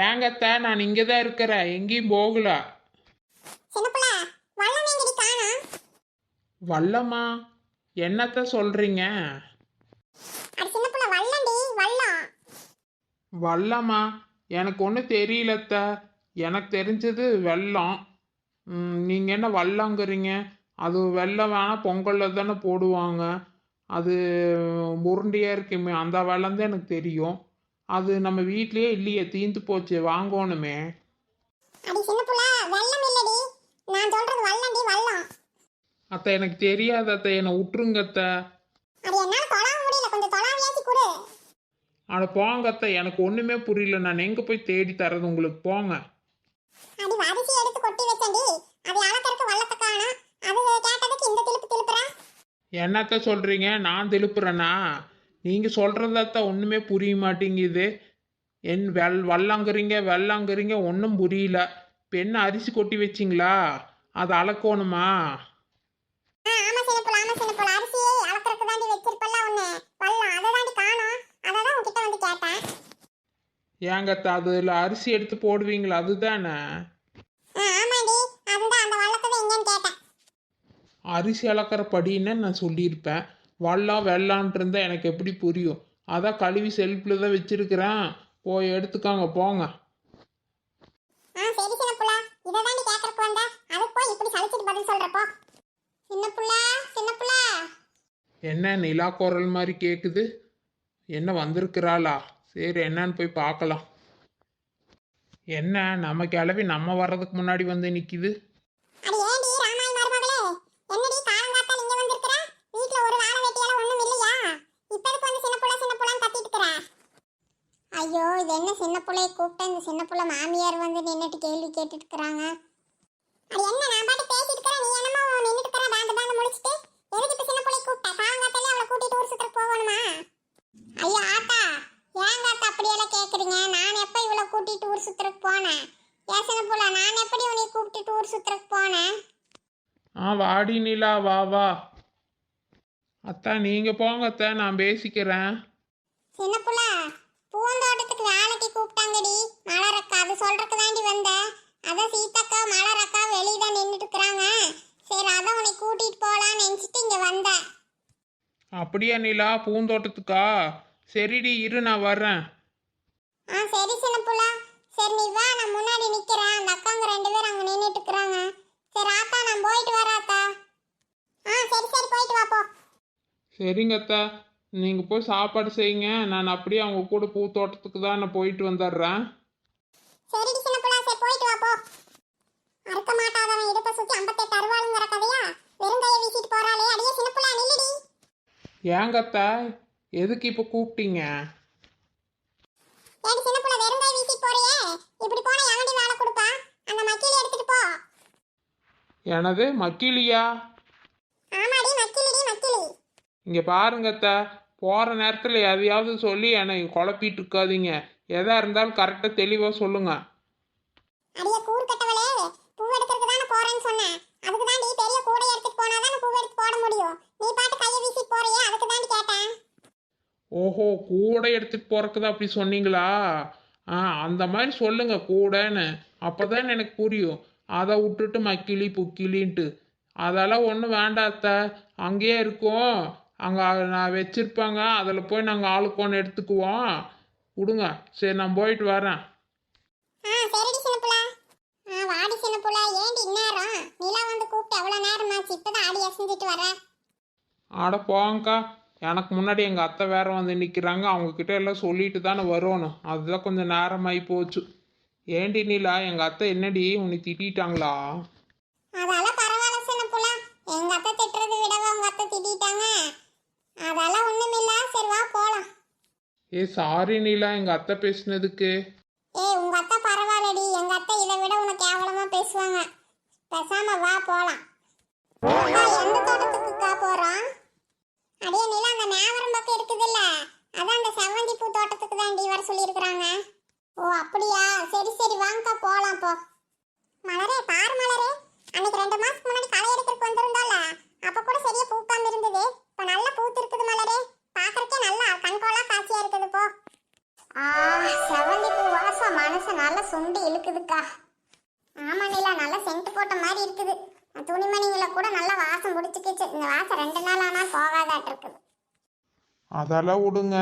ஏங்கத்த நான் இங்கே தான் இருக்கிறேன். எங்கேயும் போகல. வல்லம்மா என்னத்த வல்லம் வல்லம்மா எனக்கு ஒன்றும் தெரியலத்த. எனக்கு தெரிஞ்சது வெள்ளம். நீங்கள் என்ன வல்லங்கிறீங்க அது வெள்ளம் வேணால் பொங்கலில் தானே போடுவாங்க. அது உருண்டையாக இருக்குமே அந்த வெள்ளம் தான் எனக்கு தெரியும். அது நம்ம வீட்லேயே இல்லையே தீந்து போச்சு வாங்கணுமே. அத்தை எனக்கு தெரியாது அத்தை என்னை விட்டுருங்க அத்தை. அட போங்க அத்தை. எனக்கு ஒன்றுமே புரியல. நான் எங்கே போய் தேடி தரது உங்களுக்கு போங்க. என்னத்த சொல்கிறீங்க நான் திருப்புறேனா நீங்கள் சொல்கிறதத்த ஒன்றுமே புரிய மாட்டேங்குது. என் வெள் வல்லாங்கிறீங்க வெள்ளாங்கிறீங்க ஒன்றும் புரியல. இப்போ என்ன அரிசி கொட்டி வச்சிங்களா? அதை அளக்கணுமா? ஏங்கத்த அதில் அரிசி எடுத்து போடுவீங்களா? அதுதானே? அரிசி அளக்கிற படின்னு நான் சொல்லியிருப்பேன். வல்லம் வெள்ளான்ட்டு இருந்தால் எனக்கு எப்படி புரியும்? அதான் கழுவி செல்ஃபில் தான் வச்சிருக்கிறேன். போய் எடுத்துக்காங்க போங்க. ஆ சரி சின்ன புள்ள. இதை தாண்டி கேட்கறக்கு வந்த அதுக்கு போய் இப்படி சலிச்சிட்டு பதில் சொல்றப்போ. சின்ன புள்ள சின்ன புள்ள. என்ன நிலா குரல் மாதிரி கேட்குது என்ன வந்திருக்கிறாளா? சரி என்னன்னு போய் பார்க்கலாம். என்ன நம்ம கிளவி நம்ம வர்றதுக்கு முன்னாடி வந்து நிற்கிது அடி ஏண்டி ராமாய் மருமகளே என்னடி காலங்காத்தால இங்க வந்திருக்கிற வீட்ல ஒரு வேலை வெட்டியால ஒண்ணும் இல்லையா இப்ப எதுக்கு வந்து சின்ன புள்ள சின்ன புள்ளன்னு கத்திட்டு இருக்கிற ஐயோ இது என்ன சின்ன புள்ளைய கூப்பிட்ட இந்த சின்ன புள்ள மாமியார் வந்து நின்றுட்டு கேள்வி கேட்டுட்டு இருக்கிறாங்க அடி என்ன நான் பாட்டு பேசிட்டு இருக்கிறேன். நீ என்னமோ நின்றுட்டு இருக்கிற பேண்ட் பேண்ட் முடிச்சிட்டு? எதுக்கு இப்போ சின்ன புள்ளைய கூப்பிட்ட? சாயங்காத்தாலே அவளை கூட்டிட்டு ஒரு சுத்துறதுக்கு போகணுமா? ஐயோ ஆத்தா ஏங்க ஆத்தா அப்படியெல்லாம் கேட்குறீங்க நான் எப்போ இவளை கூட்டிட்டு ஊர் சுத்துறதுக்கு போனேன்? ஏன் சின்ன புள்ள நான் எப்படி உன்னை கூப்பிட்டுட்டு ஊர் சுத்துறதுக்கு போனேன்? ஆ வாடி நிலா வா வா. அத்தா நீங்கள் போங்க அத்தா நான் பேசிக்கிறேன் சின்ன புள்ள பூந்தோட்டத்துக்கு வேலைக்கு கூப்பிட்டாங்கடி மலரக்கா அது சொல்றதுக்கு தாண்டி வந்தேன். அதான் சீத்தக்கா மலரக்கா வெளியே தான் நின்றுட்டு இருக்கிறாங்க. சரி அதான் உன்னை கூட்டிட்டு போலான்னு நினைச்சிட்டு இங்க வந்தேன். அப்படியா நிலா பூந்தோட்டத்துக்கா? சரிடி இரு நான் வர்றேன். ஆ சரி சின்ன புள்ள சரி நீ வா நான் முன்னாடி நிக்கிறேன். அந்த அக்காங்க ரெண்டு பேரும் அங்க நின்றுட்டு இருக்கிறாங்க. சரி ஆத்தா நான் போயிட்டு வரேன் ஆத்தா. ஆ சரி சரி போயிட்டு வா போ. சரிங்க அத்தா. நீங்கள் போய் சாப்பாடு செய்யுங்க. நான் அப்படியே அவங்க கூட பூத்தோட்டத்துக்கு தான் நான் போயிட்டு வந்துடுறேன். சரிடி சின்ன புள்ள சரி போயிட்டு வா போ. அறுக்க மாட்டாதவன் இடுப்பை சுத்தி ஐம்பத்தெட்டு அருவாளுங்கிற கதையா? வெறுங்கையை வீசிட்டு போறாளே. அடியே சின்ன புள்ள நில்லுடி. ஏங்க அத்தா? எதுக்கு இப்போ கூப்பிட்டீங்க? ஏடி சின்ன புள்ள வெறுங்கையை வீசிட்டு போறியே. இப்படி போனா எவன்டி வேலை கொடுப்பா? அந்த மக்கிலி எடுத்துட்டு போ. எனது மக்கிலியா? ஆமாடி மக்கிலிடி மக்கிலி. இங்கே பாருங்க அத்தா. போகிற நேரத்தில் எதையாவது சொல்லி என்னை குழப்பிட்டு இருக்காதீங்க. எதா இருந்தாலும் கரெக்டாக தெளிவாக சொல்லுங்க. அடியே கூர் கட்டவளே. பூ எடுக்கிறதுக்கு தானே போறேன்னு சொன்னேன் அதுக்கு தாண்டி பெரிய கூடை எடுத்துட்டு போனா தானே பூ எடுத்து போட முடியும். நீ பாட்டு கையை வீசிட்டு போறியே அதுக்கு தாண்டி கேட்டேன். ஓஹோ கூட எடுத்துகிட்டு போகிறக்கு தான் அப்படி சொன்னீங்களா? ஆ அந்த மாதிரி சொல்லுங்க கூடன்னு. அப்போ தான் எனக்கு புரியும். அதை விட்டுட்டு மக்கிலி புக்கிலின்ட்டு. அதெல்லாம் ஒன்றும் வேண்டாம் அத்தை. அங்கேயே இருக்கும். அங்கே நான் வச்சுருப்பாங்க. அதில் போய் நாங்கள் ஆளுக்கு ஒன்று எடுத்துக்குவோம். விடுங்க சரி நான் போயிட்டு வரேன். ஆ சரிடி சின்ன புள்ள ஆ வாடி சின்ன புள்ள ஏண்டி இந்நேரம்? நிலா வந்து கூப்பிட்டு எவ்வளவு நேரம் ஆச்சு இப்பதான் ஆடி அசைஞ்சிட்டு வர. ஆட போங்கக்கா. எனக்கு முன்னாடி எங்கள் அத்தை வேற வந்து நிற்கிறாங்க அவங்கக்கிட்ட எல்லாம் சொல்லிட்டு தானே வரணும். அதுதான் கொஞ்சம் நேரமாகி போச்சு. ஏண்டி நீலா எங்கள் அத்தை என்னடி? உன்னை திட்டிட்டாங்களா? அதெல்லாம் பரவாயில்ல சின்ன புள்ள எங்க அத்தை திட்டுறது விடவா? உங்க அத்தை திட்டிட்டாங்க. அதெல்லாம் ஒண்ணுமில்ல. சரி வா போலாம். ஏ சாரி நீலா எங்கள் அத்தை பேசினதுக்கு. ஏ உங்க அத்தை பரவாயில்லடி. எங்க அத்தை இதை விட உனக்கு கேவலமா பேசுவாங்க. பேசாம வா போலாம். அக்கா, எந்த தோட்டத்துக்குக்கா போறோம்? அடியே நிலா அந்த நேவரம் பக்கம் இருக்குதுல்ல. அதான் அந்த செவ்வந்தி பூ தோட்டத்துக்கு தாண்டி வர சொல்லியிருக்கிறாங்க. ஓ அப்படியா? சரி சரி வாங்கக்கா போலாம் போ. மலரே பாரு மலரே. அன்னைக்கு ரெண்டு மாசத்துக்கு முன்னாடி களை எடுக்கிறதுக்கு வந்திருந்தால அப்ப கூட சரியா பூக்காம அதெல்லாம் விடுங்க.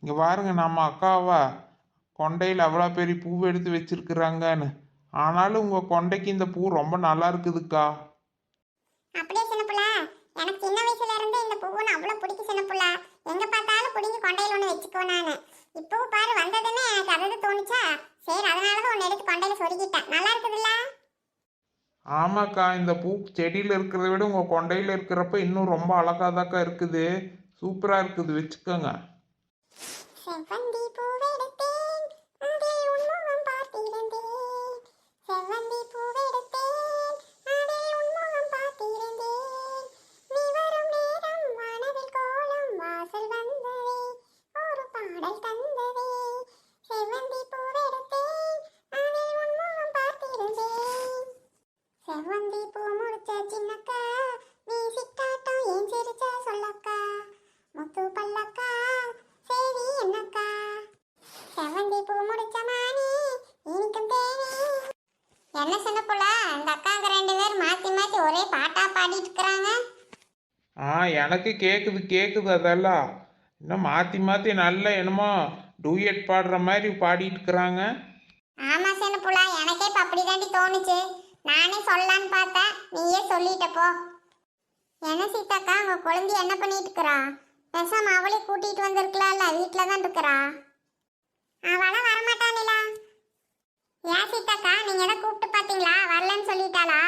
இங்கே பாருங்க நம்ம அக்காவா கொண்டையில் அவ்வளோ பெரிய பூ எடுத்து வச்சிருக்கிறாங்கன்னு. ஆனாலும் உங்கள் கொண்டைக்கு இந்த பூ ரொம்ப நல்லா இருக்குதுக்கா. அப்படியே சின்ன புள்ள எனக்கு சின்ன வயசுல இருந்து இந்த பூவுன்னு அவ்வளவு பிடிக்கும் சின்ன புள்ள எங்க பார்த்தாலும் பிடிங்கி கொண்டையில ஒண்ணு வச்சுக்குவேன் நானு. இப்பவும் பாரு வந்ததுன்னு எனக்கு அது தோணுச்சா? சரி எடுத்து கொண்டையில சொருகிட்டேன். நல்லா இருக்குதுல்ல? ஆமாக்கா இந்த பூ செடியில் இருக்கிறத விட உங்கள் கொண்டையில் இருக்கிறப்ப இன்னும் ரொம்ப அழகாதாக்கா இருக்குது. சூப்பராக இருக்குது வச்சுக்கோங்க. செவ்வந்தி என்ன சின்ன புள்ள? இந்த அக்காங்க ரெண்டு பேர் மாத்தி மாத்தி ஒரே பாட்டா பாடிட்டு இருக்கிறாங்க ஆ எனக்கு கேட்குது கேட்குது அதெல்லாம். இன்னும் மாற்றி மாற்றி நல்ல என்னமோ டூயட் பாடுற மாதிரி பாடிட்டு இருக்கிறாங்க ஆமா சின்ன புள்ள எனக்கே இப்ப அப்படிதாண்டி தோணுச்சு. நானே சொல்லலான்னு பார்த்தேன். நீயே சொல்லிட்ட போ. என்ன சீதாக்கா உங்க குழந்தை என்ன பண்ணிட்டு இருக்கிறா பேசாம அவளே கூட்டிட்டு வந்திருக்கலாம்ல வீட்டில தான் இருக்கிறா. அவளாம் வரமாட்டானிலா. ஏன் சீதாக்கா நீங்க எதை கூப்பிட்டு பாத்தீங்களா? வரலன்னு சொல்லிட்டாளா?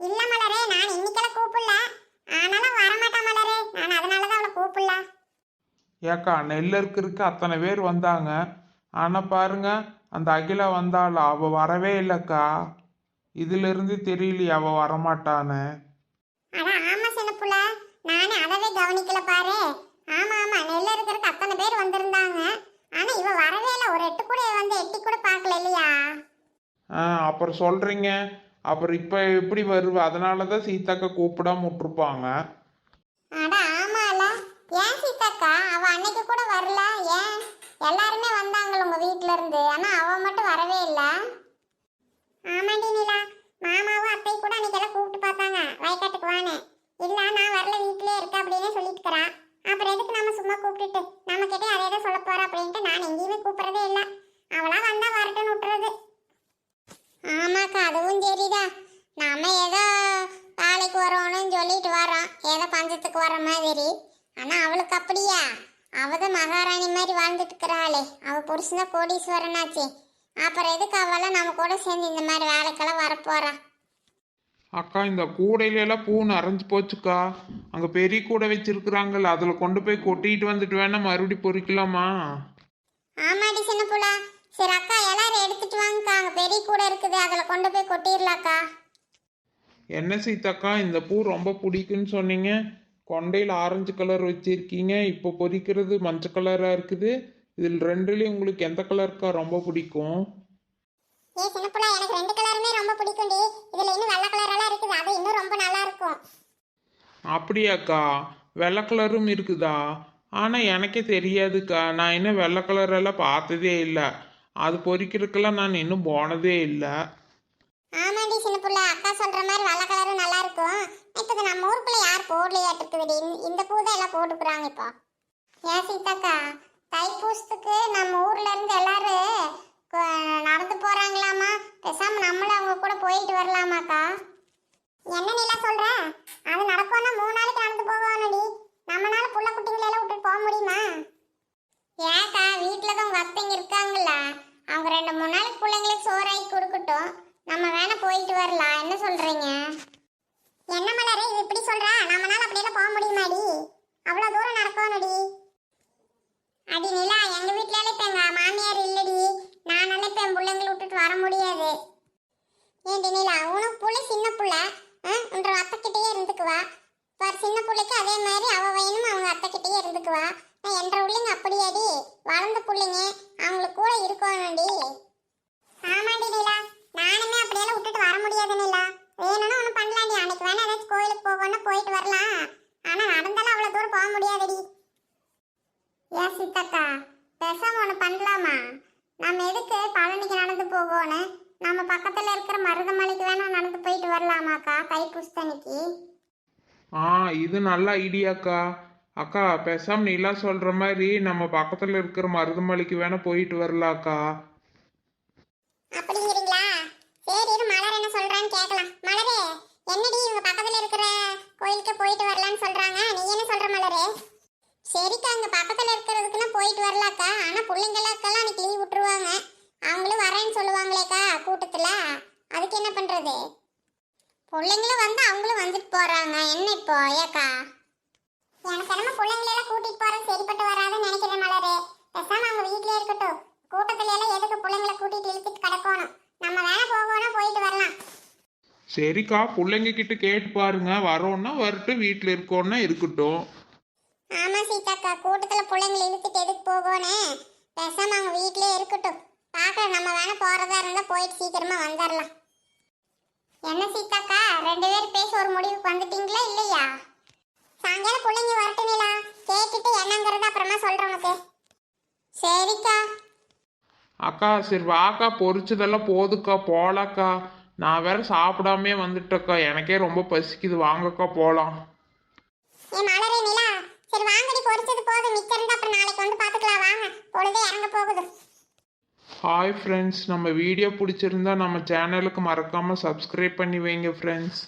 இல்ல மலரே நான் இன்னைக்கெல்லாம் கூப்பிடல. ஆனாலும் வரமாட்டா மலரே. நான் அதனாலதான் அவளை கூப்பிடல. ஏக்கா நெல் இருக்கிறதுக்கு அத்தனை பேர் வந்தாங்க. ஆனால் பாருங்க அந்த அகிலா வந்தாளா? அவள் வரவே இல்லைக்கா. இதிலிருந்து தெரியலையே அவள் வரமாட்டான்னு அட ஆமா சின்ன புள்ள நானே அதவே கவனிக்கல பாரு ஆமா ஆமா நெல்ல இருக்கிறதுக்கு அத்தனை பேர் வந்திருந்தாங்க ஆனா இவ வரவே இல்ல ஒரு எட்டு கூட வந்து எட்டி கூட பார்க்கல இல்லையா? ஆ அப்புறம் சொல்கிறீங்க அப்புறம் இப்போ எப்படி வருவ? அதனால தான் சீதாக்கா கூப்பிடாம விட்டுருப்பாங்க. அட ஆமால. ஏன் சீதாக்கா? அவ அன்னைக்கு கூட வரல. ஏன்? எல்லாருமே வந்தாங்க உங்க வீட்ல இருந்து. ஆனா அவ மட்டும் வரவே இல்ல. ஆமாண்டி நிலா. மாமாவும் அத்தையும் கூட அன்னைக்கு எல்லாம் கூப்பிட்டு பார்த்தாங்க. வயக்காட்டுக்கு வான்னு. இல்ல நான் வரல வீட்லயே இருக்க அப்படின்னு சொல்லிட்டு இருக்கிறா அப்புறம் எதுக்கு நம்ம சும்மா கூப்பிட்டுட்டு? நம்ம கிட்டே அதே தான் சொல்ல போறா அப்படின்ட்டு நான் எங்கேயுமே கூப்பிடுறதே இல்ல. மாதிரி ஆனா அவளுக்கு அப்படியா? அவதான் மகாராணி மாதிரி வாழ்ந்துட்டு இருக்கிறாளே. அவ புருஷன் கோடீஸ்வரனாச்சே. அப்புறம் எதுக்கு அவெல்லாம் நம்ம கூட சேர்ந்து இந்த மாதிரி வேலைக்கெல்லாம் வரப்போறா? அக்கா இந்த கூடையில எல்லாம் பூ நிறைஞ்சு போச்சுக்கா. அங்கே பெரிய கூடை வச்சிருக்கிறாங்கல்ல அதில் கொண்டு போய் கொட்டிட்டு வந்துட்டு வேணா மறுபடியும் பொறிக்கலாமா? ஆமாடி சின்ன புள்ளா சரி அக்கா எல்லாரும் எடுத்துட்டு வாங்கக்கா. அங்க பெரிய கூட இருக்குது அதுல கொண்டு போய் கொட்டிடலாக்கா. என்ன சீதாக்கா இந்த பூ ரொம்ப பிடிக்குன்னு சொன்னீங்க. கொண்டையில் ஆரஞ்சு கலர் வச்சிருக்கீங்க இப்போ பொறிக்கிறது மஞ்சள் கலராக இருக்குது. இதில் ரெண்டுலேயும் உங்களுக்கு எந்த கலருக்கா ரொம்ப பிடிக்கும்? ஏ சின்ன புள்ளா எனக்கு ரெண்டு கலருமே ரொம்ப பிடிக்கும்டி இதுல இன்னும் வெள்ளை கலர் எல்லாம் இருக்குது. அது இன்னும் ரொம்ப நல்லா இருக்கும். அப்படியாக்கா வெள்ளை கலரும் இருக்குதா? ஆனால் எனக்கே தெரியாதுக்கா. நான் இன்னும் வெள்ளை கலர் எல்லாம் பார்த்ததே இல்லை. அது பொறிக்கிறதுக்கெல்லாம் நான் இன்னும் போனதே இல்லை. ஆமாண்டி சின்ன புள்ள. அக்கா சொல்ற மாதிரி வெள்ளை கலரும் நல்லா இருக்கும் போடலையாட்டு இந்த- பூ தான் எல்லாம் போட்டுக்கிறாங்க இப்போ. ஏன் சீதாக்கா? தைப்பூசத்துக்கு நம்ம ஊர்ல இருந்து எல்லாரும் நடந்து போறாங்களாமா? பேசாம நம்மளும் அவங்க கூட போயிட்டு வரலாமாக்கா? என்ன நீலா சொல்ற? அது நடக்கும்னா மூணு நாளைக்கு நடந்து போகணும்டி நம்மனால புள்ள குட்டிங்களை எல்லாம் விட்டுட்டு போக முடியுமா? ஏக்கா வீட்டில் தான் உங்கள் அத்தைங்க இருக்காங்கள அவங்க ரெண்டு மூணு நாளைக்கு பிள்ளைங்களுக்கு சோறாக்கி கொடுக்கட்டும். நம்ம வேணால் போயிட்டு வரலாம். என்ன சொல்கிறீங்க என்ன மலரே இது இப்படி சொல்ற? நம்மளால அப்படியெல்லாம் போக முடியுமாடி? அவ்வளவு தூரம் நடக்கணும்டி. அடி நிலா எங்க வீட்டுல இப்ப எங்க மாமியார் இல்லடி. நானால இப்ப என் பிள்ளைங்களை விட்டுட்டு வர முடியாது. ஏண்டி நிலா உனக்கு புள்ள சின்ன புள்ள. ஆ, உன்ற அத்தைக்கிட்டேயே இருந்துக்குவா பார் சின்ன பிள்ளைக்கு அதே மாதிரி அவ வேணும் அவங்க அத்தைக்கிட்டேயே இருந்துக்குவா என்ற பிள்ளைங்க அப்படியாடி. வளர்ந்த பிள்ளைங்க அவங்களுக்கு கூட இருக்கணும்டி. ஆமாடி நிலா நானுமே அப்படியெல்லாம் விட்டுட்டு வர முடியாது நிலா. வேணும்னா ஒன்றும் பண்ணலாம்டி அன்னைக்கு வேணா ஏதாச்சும் கோயிலுக்கு போகணும்னா போயிட்டு வரலாம். ஆனா நடந்தாலும் அவ்வளோ தூரம் போக முடியாதுடி. ஏன் சித்தக்கா பேசாம ஒன்று பண்ணலாமா? நம்ம எதுக்கு பழனிக்கு நடந்து போகணும் நம்ம பக்கத்துல இருக்கிற மருதமலைக்கு வேணா நடந்து போயிட்டு வரலாமாக்கா தைப்பூசத்தன்னைக்கு ஆ இது நல்ல ஐடியாக்கா. அக்கா பேசாம நீலா சொல்ற மாதிரி நம்ம பக்கத்துல இருக்கிற மருதமலைக்கு வேணா போயிட்டு வரலாக்கா. அப்படிங்கிறீங்களா சரி இரு மலர் என்ன பார்க்கலாம் மலரே என்னடி இவங்க பக்கத்துல இருக்கிற கோயிலுக்கு போயிட்டு வரலான்னு சொல்றாங்க? நீ என்ன சொல்ற மலரே? சரிக்கா அங்க பக்கத்துல இருக்கிறதுக்குன்னா போயிட்டு வரலாக்கா. ஆனா பிள்ளைங்களுக்கெல்லாம் அன்னைக்கு லீவ் விட்டுருவாங்க. அவங்களும் வரேன்னு சொல்லுவாங்களேக்கா கூட்டத்துல. அதுக்கு என்ன பண்றது? பிள்ளைங்களும் வந்து அவங்களும் வந்துட்டு போறாங்க. என்ன இப்போ ஏக்கா? எனக்கு என்னமோ பிள்ளைங்களெல்லாம் கூட்டிகிட்டு கூட்டிட்டு போறது சரிப்பட்டு வராதுன்னு நினைக்கிறேன் மலரே. பேசாம அவங்க வீட்லயே இருக்கட்டும். கூட்டத்துல எல்லாம் எதுக்கு பிள்ளைங்களை கூட்டிட்டு இழுத்துட்டு கிடக்கணும்? நம்ம வேணா போகணும் போயிட்டு வரலாம். சரிக்கா பிள்ளைங்க கிட்ட கேட்டு பாருங்க. வரோன்னா வரட்டும் வீட்டில் இருக்கோன்னா இருக்கட்டும். ஆமா சீதாக்கா கூட்டத்துல பிள்ளைங்களை இழுத்துட்டு எதுக்கு போகணும் பேசாம அவங்க வீட்லயே இருக்கட்டும். பார்க்க நம்ம வேணா போறதா இருந்தா போயிட்டு சீக்கிரமா வந்துடலாம் என்ன சீதாக்கா ரெண்டு பேரும் பேச ஒரு முடிவுக்கு வந்துட்டீங்களா இல்லையா? சாயங்காலம் பிள்ளைங்க வரட்டுங்களா கேட்டுட்டு என்னங்கிறத அப்புறமா சொல்றேன் உனக்கு. சரிக்கா. அக்கா சரி வாக்கா பொரிச்சதெல்லாம் போதுக்கா போலாக்கா. நான் வேற சாப்பிடாமே வந்துட்டேக்கா. எனக்கே ரொம்ப பசிக்குது. வாங்கக்கா போகலாம் ஏ மலரே நிலா. சரி வாங்கடி. பொரிச்சது போதும். அப்புறம் நாளைக்கு வந்து பாத்துக்கலாம். வாங்க. பொழுதே இறங்க போகுது. ஹாய் ஃப்ரெண்ட்ஸ் நம்ம வீடியோ பிடிச்சிருந்தா நம்ம சேனலுக்கு மறக்காமல் சப்ஸ்கிரைப் பண்ணி வைங்க ஃப்ரெண்ட்ஸ்